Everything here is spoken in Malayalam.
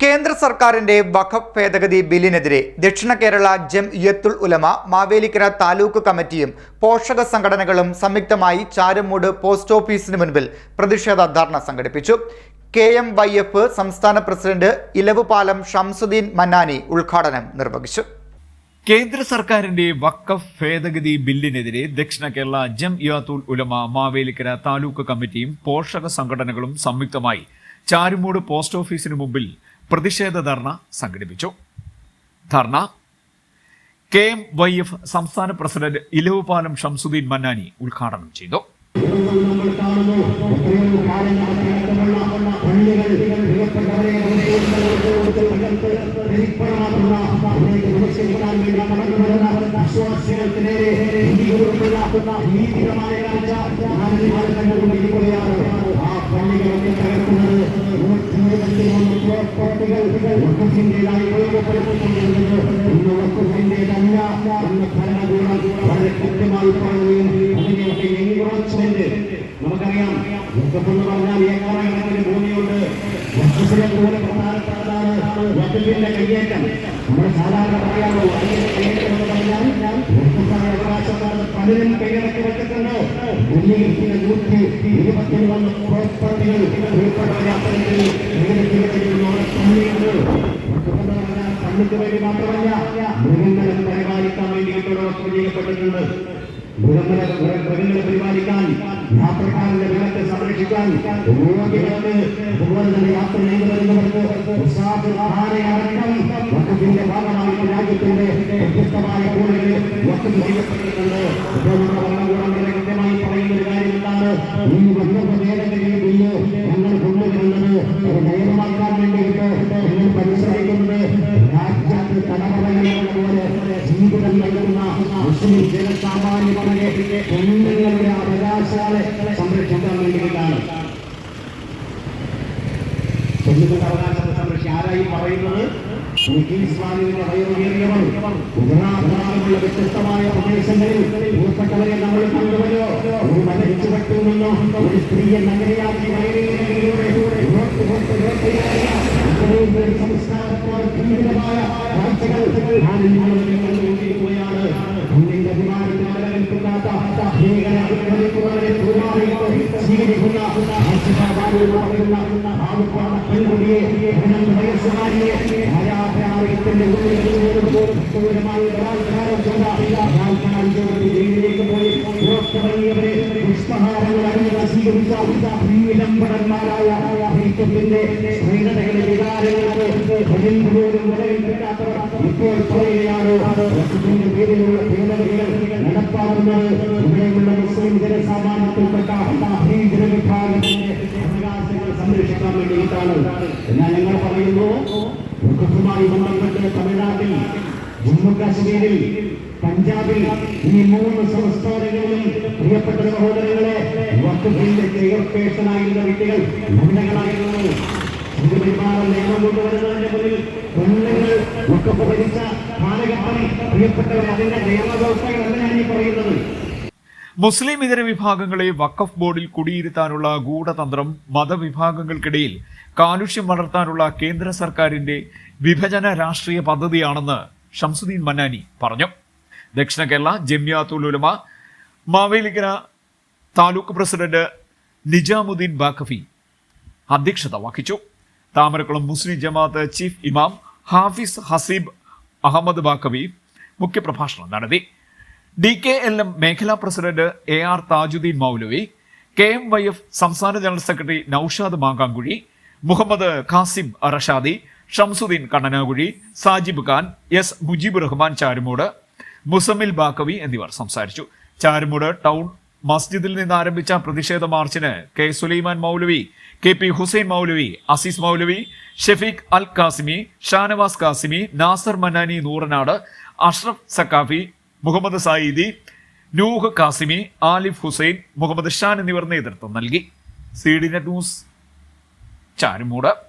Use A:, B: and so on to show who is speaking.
A: കേന്ദ്ര സർക്കാരിന്റെ വഖഫ് ഭേദഗതി ബില്ലിനെതിരെ ദക്ഷിണ കേരള ജം യത്തുൽ ഉലമ മാവേലിക്കര താലൂക്ക് കമ്മിറ്റിയും പോഷക സംഘടനകളും സംയുക്തമായി ചാരമൂട് പോസ്റ്റ് ഓഫീസിന് മുൻപിൽ പ്രതിഷേധ ധർണ സംഘടിപ്പിച്ചു. കെ എം വൈ എഫ് സംസ്ഥാന പ്രസിഡന്റ് ഇലവുപാലം ഷംസുദ്ദീൻ മന്നാനി ഉദ്ഘാടനം നിർവഹിച്ചു.
B: കേന്ദ്ര സർക്കാരിന്റെ വക്കഫ് ഭേദഗതി ബില്ലിനെതിരെ ദക്ഷിണ കേരള ജം യാത്തുൽ ഉലമ മാവേലിക്കര താലൂക്ക് കമ്മിറ്റിയും പോഷക സംഘടനകളും സംയുക്തമായി ചാരുമൂട് പോസ്റ്റ് ഓഫീസിന് മുമ്പിൽ പ്രതിഷേധ ധർണ സംഘടിപ്പിച്ചു. ധർണ. കെ എം വൈ എഫ് സംസ്ഥാന പ്രസിഡന്റ് ഇലവുപാലം ഷംസുദ്ദീൻ മന്നാനി ഉദ്ഘാടനം ചെയ്തു.
C: നമ്മൾ വക്കുഫിന്റേതായി ഉപയോഗപ്പെടുത്തിക്കൊണ്ടിരുന്നത് ഇന്ന് വക്കുഫിന്റേതല്ല എന്ന് ഭരണകൂടം വളരെ കൃത്യമായി പറയുകയും അതിനെയൊക്കെ നമുക്കറിയാം എന്ന് പറഞ്ഞാൽ ഏക്കറക്കണക്കിന് ഭൂമിയുണ്ട് വക്കഫിനെ പോലെ പ്രധാനപ്പെട്ടതാണ് വക്കഫിന്റെ കയ്യേറ്റം നമ്മൾ സാധാരണ പറയാമോ അതിന്റെ കയ്യേറ്റം എന്ന് പറഞ്ഞാൽ അവകാശക്കാർ പലരും കൈയടക്കി വെച്ചിട്ടുണ്ട് ഭൂമിയിൽ നൂറ്റി ഇരുപത്തിമൂന്ന് പ്രോപ്പർട്ടികൾ ഉൾപ്പെടെ അത്തരത്തിൽ കൈയടക്കി विभिन्न परिवारिकान यहाँ प्रकार लगभग संरक्षिकान भगवान के नाम में भगवान ने आप तो नहीं बने बल्कि साथ आहारे आरंभम वक्त दिन के बाद हमारे राज्य के लिए पुस्तकालय को लिए वक्त दिन के लिए भगवान का മുസ്ലിം ജനസാമാന്യരുടെ പെണ്ണുങ്ങളുടെ അവകാശങ്ങളെ സംരക്ഷിക്കാൻ വേണ്ടിയിട്ടാണ്. പെണ്ണുങ്ങളുടെ അവകാശത്തെ സംരക്ഷിക്കാൻ ആരായി പറയുന്നത്? ഉപരാധാരമുള്ള വ്യത്യസ്തമായ പ്രദേശങ്ങളിൽ ഉൾപ്പെട്ടവരെ നമ്മൾ കണ്ടുവരോ ഒരു മരിച്ചു പറ്റുമെന്നോ ഒരു സ്ത്രീയെ നഗരയാക്കി സംസ്കാരത്തോട് ഭീകരമായ കാഴ്ചകൾ ഞാൻ നിങ്ങളുടെ വിലംബടന്മാരായ ഹിന്ദുവിന്റെ സ്ത്രീകളുടെ വികാരങ്ങൾക്ക് പതിനഞ്ച് പോലും നിലവിൽ കിട്ടാത്തവർ ഇപ്പോൾ പറയുകയാണ് പേരിലുള്ള ഭേദഗതികൾ നടപ്പാക്കുന്നത് ഇവിടെയുള്ള മുസ്ലിം ജനസാമാന്യത്തിൽപ്പെട്ട വഖഫുമായി ബന്ധപ്പെട്ട് തമിഴ്നാട്ടിൽ പഞ്ചാബിൽ ഈ മൂന്ന് സംസ്ഥാനങ്ങളിലും പ്രിയപ്പെട്ട സഹോദരങ്ങളെ വഖഫിന്റെ ചെയർപേഴ്സണായിരുന്ന വ്യക്തികൾ ഉണ്ടകളായിരുന്നു പറയുന്നത്.
B: മുസ്ലിം ഇതര വിഭാഗങ്ങളെ വഖഫ് ബോർഡിൽ കുടിയിരുത്താനുള്ള ഗൂഢതന്ത്രം മതവിഭാഗങ്ങൾക്കിടയിൽ കാലുഷ്യം വളർത്താനുള്ള കേന്ദ്ര സർക്കാരിന്റെ വിഭജന രാഷ്ട്രീയ പദ്ധതിയാണെന്ന് ഷംസുദ്ദീൻ മന്നാനി പറഞ്ഞു. ദക്ഷിണ കേരള ജമ്യാത്തുലുലമ മാവേലിക്കര താലൂക്ക് പ്രസിഡന്റ് നിജാമുദ്ദീൻ ബാഖഫി അധ്യക്ഷത വഹിച്ചു. താമരക്കുളം മുസ്ലിം ജമാഅത്ത് ചീഫ് ഇമാം ഹാഫിസ് ഹസീബ് അഹമ്മദ് ബാഖവി മുഖ്യപ്രഭാഷണം നടത്തി. ഡി കെ എൽ എം മേഖലാ president A R Thajuddin Moulavi K M Y F സംസ്ഥാന general secretary Noushad Mankamkuzhi Muhammad Qasim Rashadi Shamsuddin Kannanakuzhi Sajib Khan S Mujeeb Rahman Charummood Musammil Baqavi എന്നിവർ സംസാരിച്ചു. ചാരുമൂട് ടൗൺ മസ്ജിദിൽ നിന്ന് ആരംഭിച്ച പ്രതിഷേധ മാർച്ചിന് K Sulaiman Moulavi K P Hussain Moulavi Azeez Moulavi Shefeeq Al Qasimi Shanavas Qasimi Nasar Mannani Nooranad Ashraf Saqafi Muhammad Sayidi Nooh Qasimi Alif Hussain Muhammad Shan എന്നിവർ നേതൃത്വം നൽകി. C D net news Charummood.